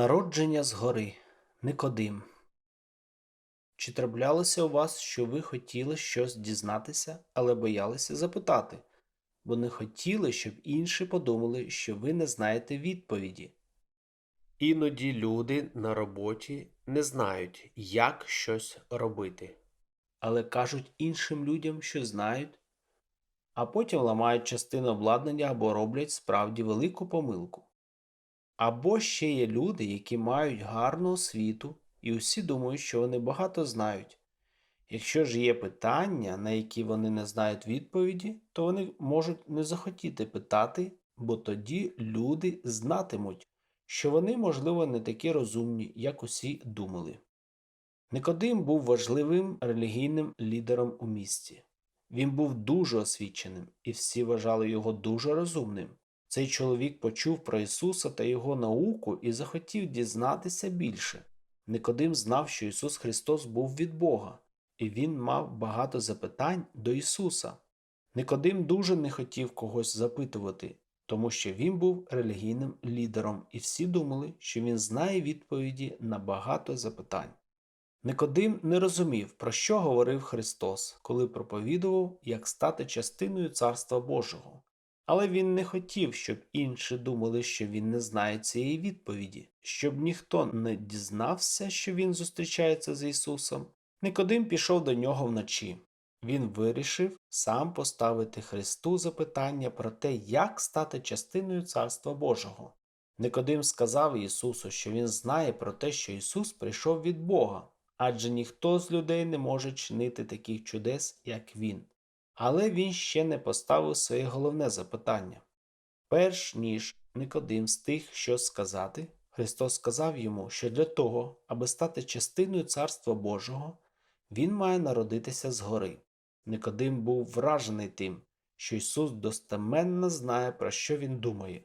Народження згори. Никодим. Чи траплялося у вас, що ви хотіли щось дізнатися, але боялися запитати, бо не хотіли, щоб інші подумали, що ви не знаєте відповіді? Іноді люди на роботі не знають, як щось робити. але кажуть іншим людям, що знають, а потім ламають частину обладнання або роблять справді велику помилку. Або ще є люди, які мають гарну освіту, і усі думають, що вони багато знають. Якщо ж є питання, на які вони не знають відповіді, то вони можуть не захотіти питати, бо тоді люди знатимуть, що вони, можливо, не такі розумні, як усі думали. Никодим був важливим релігійним лідером у місті. Він був дуже освіченим, і всі вважали його дуже розумним. Цей чоловік почув про Ісуса та його науку і захотів дізнатися більше. Никодим знав, що Ісус Христос був від Бога, і він мав багато запитань до Ісуса. Никодим дуже не хотів когось запитувати, тому що він був релігійним лідером, і всі думали, що він знає відповіді на багато запитань. Никодим не розумів, про що говорив Христос, коли проповідував, як стати частиною Царства Божого. Але він не хотів, щоб інші думали, що він не знає цієї відповіді, щоб ніхто не дізнався, що він зустрічається з Ісусом. Никодим пішов до нього вночі. Він вирішив сам поставити Христу запитання про те, як стати частиною Царства Божого. Никодим сказав Ісусу, що він знає про те, що Ісус прийшов від Бога, адже ніхто з людей не може чинити таких чудес, як Він. Але він ще не поставив своє головне запитання. Перш ніж Никодим встиг щось сказати, Христос сказав йому, що для того, аби стати частиною Царства Божого, він має народитися згори. Никодим був вражений тим, що Ісус достеменно знає, про що він думає.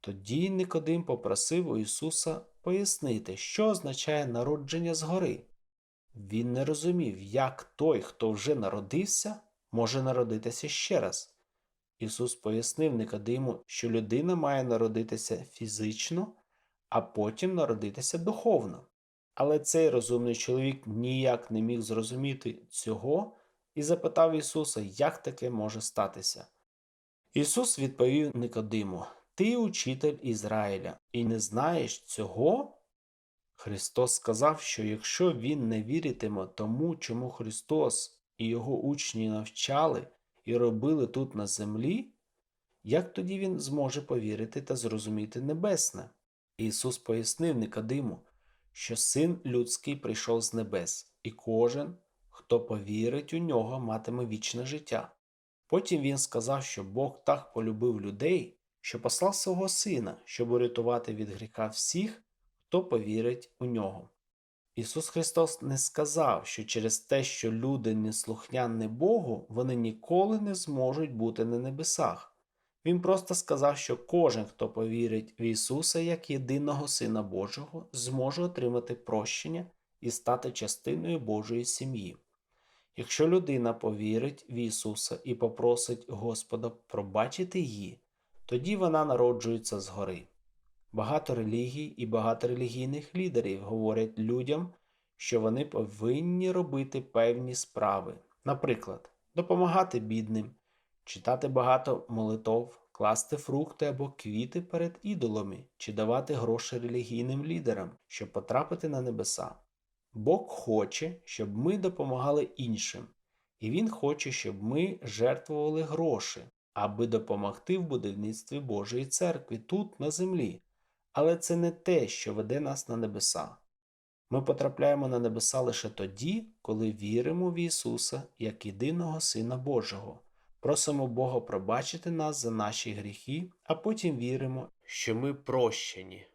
Тоді Никодим попросив у Ісуса пояснити, що означає народження згори. Він не розумів, як той, хто вже народився, може народитися ще раз. Ісус пояснив Никодиму, що людина має народитися фізично, а потім народитися духовно. Але цей розумний чоловік ніяк не міг зрозуміти цього і запитав Ісуса, як таке може статися. Ісус відповів Никодиму: Ти учитель Ізраїля, і не знаєш цього? Христос сказав, що якщо він не віритиме тому, чому Христос і його учні навчали і робили тут на землі, як тоді він зможе повірити та зрозуміти небесне? Ісус пояснив Никодиму, що син людський прийшов з небес, і кожен, хто повірить у нього, матиме вічне життя. Потім він сказав, що Бог так полюбив людей, що послав свого сина, щоб урятувати від гріха всіх, хто повірить у нього. Ісус Христос не сказав, що через те, що люди неслухняні Богу, вони ніколи не зможуть бути на небесах. Він просто сказав, що кожен, хто повірить в Ісуса як єдиного Сина Божого, зможе отримати прощення і стати частиною Божої сім'ї. Якщо людина повірить в Ісуса і попросить Господа пробачити її, тоді вона народжується згори. Багато релігій і багато релігійних лідерів говорять людям, що вони повинні робити певні справи, наприклад, допомагати бідним, читати багато молитов, класти фрукти або квіти перед ідолами чи давати гроші релігійним лідерам, щоб потрапити на небеса. Бог хоче, щоб ми допомагали іншим, і Він хоче, щоб ми жертвували гроші, аби допомогти в будівництві Божої церкви тут, на землі. Але це не те, що веде нас на небеса. Ми потрапляємо на небеса лише тоді, коли віримо в Ісуса як єдиного Сина Божого, просимо Бога пробачити нас за наші гріхи, а потім віримо, Що ми прощені.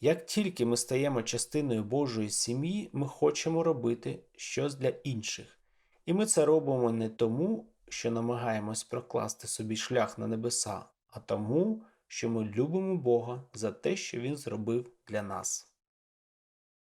як тільки ми стаємо частиною Божої сім'ї, ми хочемо робити щось для інших. І ми це робимо не тому, що намагаємось прокласти собі шлях на небеса, а тому, що ми любимо Бога за те, що Він зробив для нас.